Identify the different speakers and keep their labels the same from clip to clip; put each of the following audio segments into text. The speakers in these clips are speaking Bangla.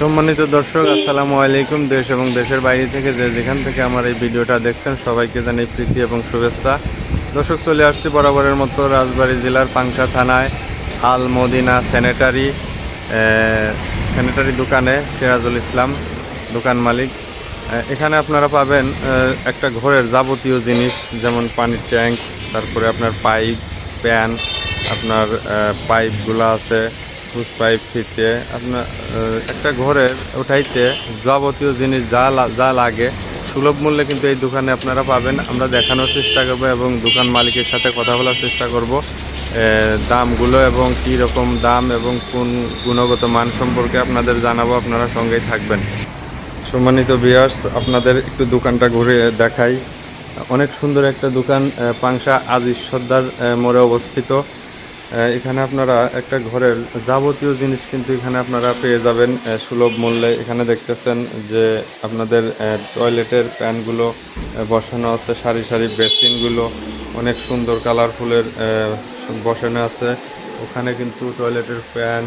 Speaker 1: সম্মানিত দর্শক, আসসালামু আলাইকুম। দেশ এবং দেশের বাইরে থেকে যে যেখান থেকে আমার এই ভিডিওটা দেখছেন, সবাইকে জানাই প্রীতি এবং শুভেচ্ছা। দর্শক, চলে আসছি বরাবরের মতো রাজবাড়ী জেলার পাংশা থানায় আল মদিনা স্যানিটারি স্যানিটারি দোকানে সিরাজুল ইসলাম, দোকান মালিক। এখানে আপনারা পাবেন একটা ঘরের যাবতীয় জিনিস, যেমন পানির ট্যাঙ্ক, তারপরে আপনার পাইপ, প্যান, আপনার পাইপগুলো আছে। হুস পাইপ ফিতে আপনার একটা ঘরের ওঠাইতে যাবতীয় জিনিস যা যা লাগে সুলভ মূল্যে কিন্তু এই দোকানে আপনারা পাবেন। আমরা দেখানোর চেষ্টা করব এবং দোকান মালিকের সাথে কথা বলার চেষ্টা করব দামগুলো এবং কী রকম দাম এবং কোন গুণগত মান সম্পর্কে আপনাদের জানাব আপনারা সঙ্গেই থাকবেন। সম্মানিত বিয়ার্স আপনাদের একটু দোকানটা ঘুরে দেখাই। অনেক সুন্দর একটা দোকান পাংশা সর্দার আহ, মোড়ে অবস্থিত। এখানে আপনারা একটা ঘরের যাবতীয় জিনিস কিন্তু এখানে আপনারা পেয়ে যাবেন সুলভ মূল্যে। এখানে দেখতেছেন যে আপনাদের টয়লেটের প্যানগুলো বসানো আছে, সারি সারি বেসিনগুলো, অনেক সুন্দর কালারফুলের বসানো আছে। ওখানে কিন্তু টয়লেটের প্যান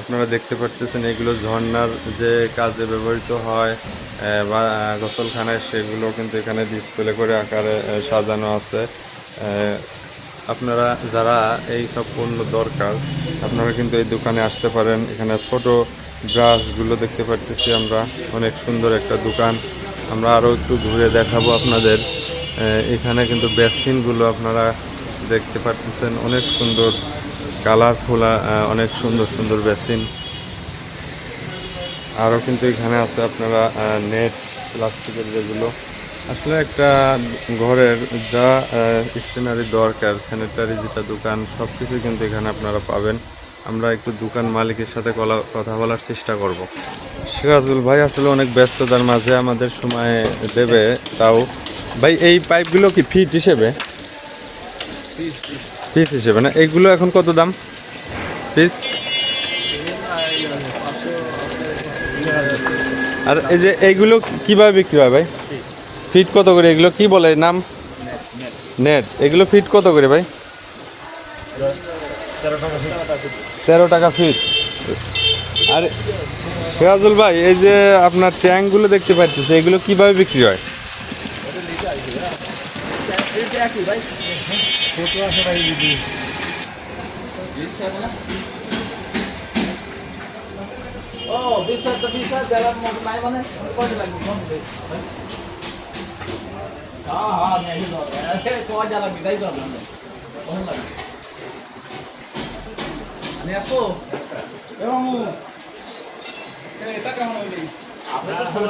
Speaker 1: আপনারা দেখতে পাচ্ছেন এগুলো ঝর্ণার যে কাজে ব্যবহৃত হয় বা গোসলখানায় সেগুলো কিন্তু এখানে ডিসপ্লে করে আকারে সাজানো আছে। আপনারা যারা এই সব পণ্য দরকার, আপনারা কিন্তু এই দোকানে আসতে পারেন। এখানে ছোট ব্রাশগুলো দেখতে পাচ্ছি আমরা। অনেক সুন্দর একটা দোকান। আমরা আরও একটু ঘুরে দেখাবো আপনাদের। এখানে কিন্তু বেসিনগুলো আপনারা দেখতে পাচ্ছেন অনেক সুন্দর কালারফুল অনেক সুন্দর সুন্দর বেসিন আরও কিন্তু এখানে আছে আপনারা নেট, প্লাস্টিকের যেগুলো। আসলে একটা ঘরের যা স্টেশনারি দরকার স্যানিটারি যেটা দোকান সব কিছু কিন্তু এখানে আপনারা পাবেন। আমরা একটু দোকান মালিকের সাথে কথা বলার চেষ্টা করব। সিরাজুল ভাই আসলে অনেক ব্যস্ততার মাঝে আমাদের সময় দেবে, তাও। ভাই, এই পাইপগুলো কি ফিট হিসেবে? পিস হিসেবে না? এইগুলো এখন কত দাম? পিস আর এই যে এইগুলো কীভাবে বিক্রি হয় ভাই? ফিট কত করে? এগুলো কি বলে? নাম? নেট এগুলো ফিট কত করে ভাই? তেরো টাকা ফিট আর সিরাজুল ভাই, এই যে আপনার ট্যাঙ্কগুলো দেখতে পাচ্ছি এগুলো কীভাবে বিক্রি হয়?
Speaker 2: Oh, bisa tuh bisa jalan mau naik mana? Kau jalan mau Ah, ah, nih itu. Eh, kau jalan kita itu mana? Oh, lagi. Ini aku. আপনি তো ষোলো